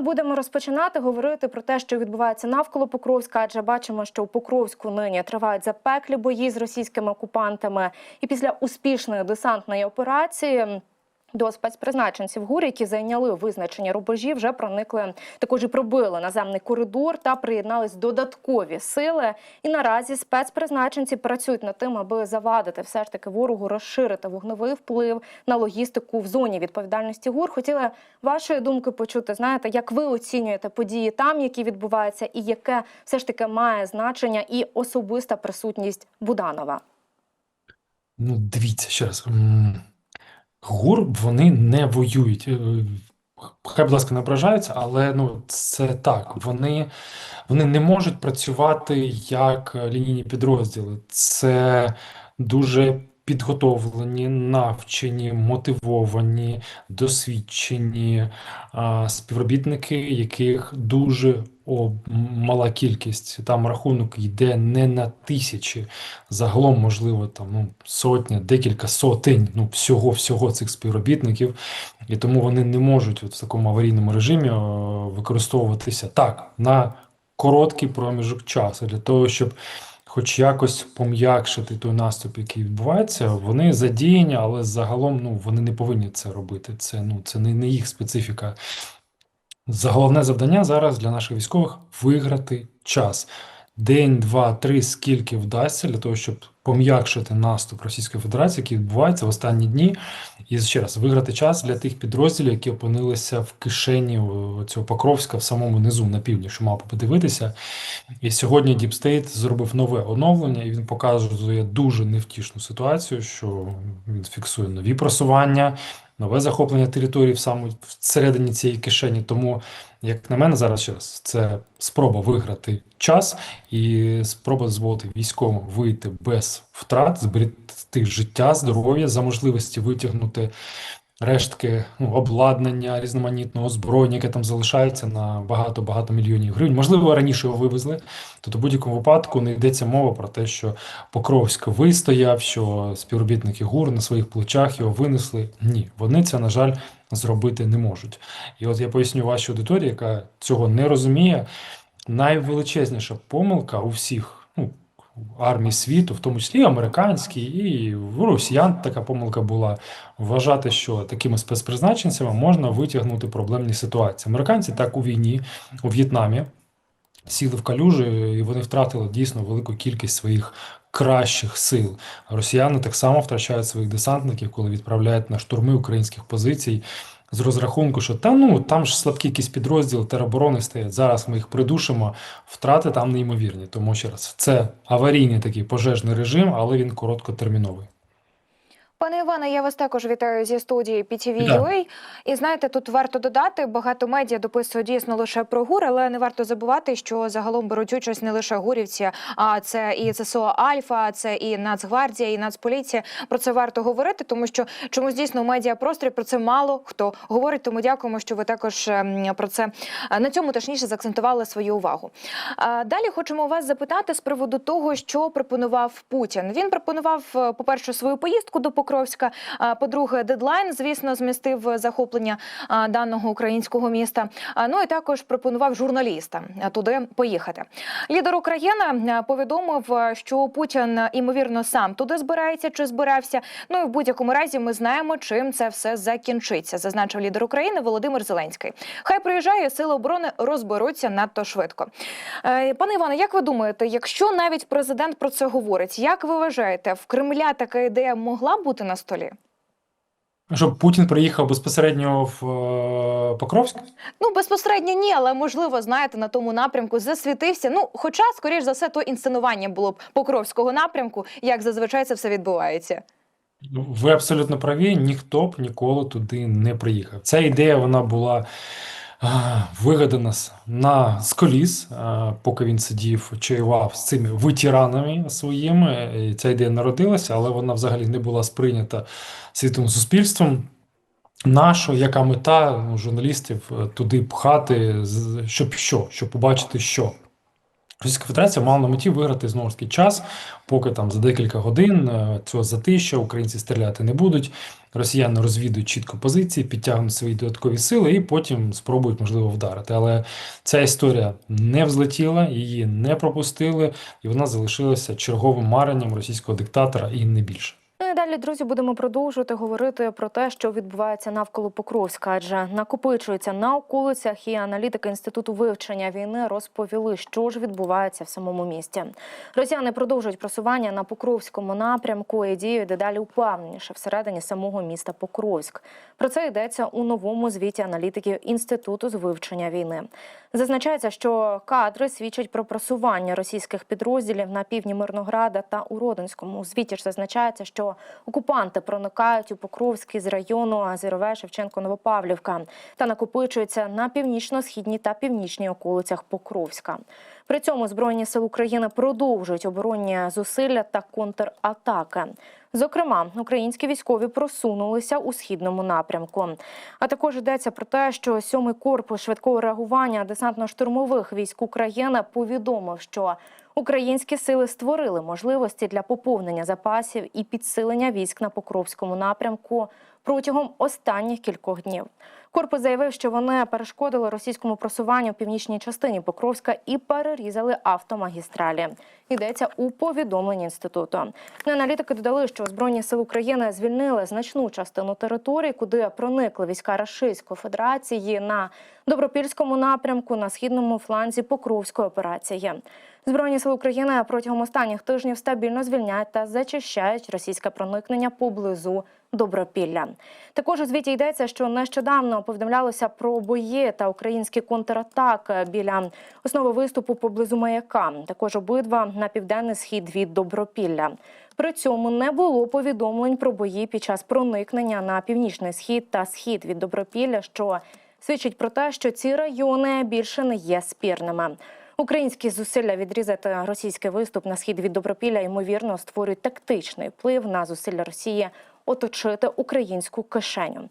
Будемо розпочинати говорити про те, що відбувається навколо Покровська, адже бачимо, що у Покровську нині тривають запеклі бої з російськими окупантами. І після успішної десантної операції. До спецпризначенців ГУР, які зайняли визначені рубежі, вже проникли також і пробили наземний коридор та приєднались додаткові сили. І наразі спецпризначенці працюють над тим, аби завадити все ж таки ворогу розширити вогневий вплив на логістику в зоні відповідальності ГУР. Хотіла вашої думки почути. Знаєте, як ви оцінюєте події там, які відбуваються, і яке все ж таки має значення і особиста присутність Буданова? Ну, дивіться ще раз. ГУР вони не воюють. Е, Хай, будь ласка, не ображаються, але ну це так. Вони, вони не можуть працювати як лінійні підрозділи. Це дуже підготовлені, навчені, мотивовані, досвідчені співробітники, яких дуже мала кількість. Там рахунок йде не на тисячі, загалом, можливо, там ну, сотня, декілька сотень ну, всього всього цих співробітників, і тому вони не можуть от в такому аварійному режимі використовуватися так на короткий проміжок часу для того, щоб хоч якось пом'якшити той наступ, який відбувається, вони задіяні, але загалом ну, вони не повинні це робити. Це, ну, це не, не їх специфіка. Заголовне завдання зараз для наших військових виграти час. День, два, три, скільки вдасться для того, щоб пом'якшити наступ Російської Федерації, який відбувається в останні дні, і ще раз виграти час для тих підрозділів, які опинилися в кишені цього Покровська в самому низу на півдні, що мав подивитися. І сьогодні State зробив нове оновлення, і він показує дуже невтішну ситуацію, що він фіксує нові просування, нове захоплення території самому всередині цієї кишені. Тому, як на мене, зараз ще раз це спроба виграти час і спроба дозволити військовим вийти без втрат, зберегти життя, здоров'я за можливості витягнути рештки ну, обладнання, різноманітного озброєння, яке там залишається на багато-багато мільйонів гривень. Можливо, раніше його вивезли. Тобто, в будь-якому випадку не йдеться мова про те, що Покровськ вистояв, що співробітники ГУР на своїх плечах його винесли. Ні, вони це, на жаль, зробити не можуть. І от я поясню вашій аудиторії, яка цього не розуміє. Найвеличезніша помилка у всіх ну, армій світу, в тому числі і американській, і в росіян така помилка була вважати, що такими спецпризначенцями можна витягнути проблемні ситуації. Американці так у війні у В'єтнамі сіли в калюжі, і вони втратили дійсно велику кількість своїх кращих сил. Росіяни так само втрачають своїх десантників, коли відправляють на штурми українських позицій. З розрахунку, що та ну там ж слабкі якісь підрозділи тероборони стоять. Зараз ми їх придушимо. Втрати там неймовірні. Тому ще раз, це аварійний такий пожежний режим, але він короткотерміновий. Пане Іване, я вас також вітаю зі студії. PTV.ua. І знаєте, тут варто додати, багато медіа дописують дійсно лише про ГУР, але не варто забувати, що загалом беруть участь не лише гурівці, а це і ЗСО Альфа, це і Нацгвардія, і Нацполіція. Про це варто говорити, тому що чомусь дійсно в медіапросторі про це мало хто говорить. Тому дякуємо, що ви також ем, про це е, на цьому точніше заакцентували свою увагу. Далі хочемо вас запитати з приводу того, що пропонував Путін. Він пропонував, е, по-перше, свою поїздку до Покровська. По-друге, дедлайн, звісно, змістив захоплення даного українського міста. Ну і також пропонував журналістам туди поїхати. Лідер України повідомив, що Путін імовірно сам туди збирається чи збирався. Ну і в будь-якому разі ми знаємо, чим це все закінчиться. Зазначив лідер України Володимир Зеленський. Хай приїжджає сили оборони розберуться надто швидко. Е, Пане Іване, як ви думаєте, якщо навіть президент про це говорить, як ви вважаєте, в Кремля така ідея могла бути на столі? Щоб Путін приїхав безпосередньо в е, Покровськ? Ну безпосередньо ні, але можливо, знаєте, на тому напрямку засвітився. Ну, хоча, скоріш за все, то інсценування було б Покровського напрямку, як зазвичай це все відбувається. Ну, Ви абсолютно праві, ніхто б ніколи туди не приїхав. Ця ідея вона була а, вигадана на з коліс, поки він сидів, чаював з цими ветеранами своїми. І ця ідея народилася, але вона взагалі не була сприйнята світовим суспільством. Нащо, яка мета ну, журналістів е, туди пхати, щоб що? Щоб побачити що? Російська Федерація мала на меті виграти знову ж таки час, поки там за декілька годин е, цього затища українці стріляти не будуть. Росіяни розвідують чітко позиції, підтягнуть свої додаткові сили і потім спробують можливо вдарити. Але ця історія не взлетіла, її не пропустили, і вона залишилася черговим маренням російського диктатора і не більше. Ну і далі, друзі, будемо продовжувати говорити про те, що відбувається навколо Покровська, адже накопичується на околицях, і аналітики інституту вивчення війни розповіли, що ж відбувається в самому місті. Росіяни продовжують просування на Покровському напрямку і діють дедалі упевненіше всередині самого міста Покровськ. Про це йдеться у новому звіті аналітиків інституту з вивчення війни. Зазначається, що кадри свідчать про просування російських підрозділів на півдні Мирнограда та у Родинському. У звіті ж зазначається, що окупанти проникають у Покровський з району Азирове, Шевченко, Новопавлівка та накопичуються на північно-східній та північній околицях Покровська. При цьому збройні сили України продовжують оборонні зусилля та контратаки. Зокрема, українські військові просунулися у східному напрямку. А також йдеться про те, що сьомий корпус швидкого реагування десантно-штурмових військ України повідомив, що українські сили створили можливості для поповнення запасів і підсилення військ на Покровському напрямку протягом останніх кількох днів. Корпус заявив, що вони перешкодили російському просуванню в північній частині Покровська і перерізали автомагістралі. Йдеться у повідомленні інституту. Ну, Аналітики додали, що збройні сили України звільнили значну частину території, куди проникли війська Рашистської Федерації на добропільському напрямку на східному фланзі Покровської операції. Збройні сили України протягом останніх тижнів стабільно звільняють та зачищають російське проникнення поблизу Добропілля. Також у звіті йдеться, що повідомлялося про бої та українські контратаки біля основи виступу поблизу маяка. Також обидва на південний схід від Добропілля. При цьому не було повідомлень про бої під час проникнення на північний схід та схід від Добропілля, що свідчить про те, що ці райони більше не є спірними. Українські зусилля відрізати російський виступ на схід від Добропілля ймовірно створюють тактичний вплив на зусилля Росії оточити українську кишеню.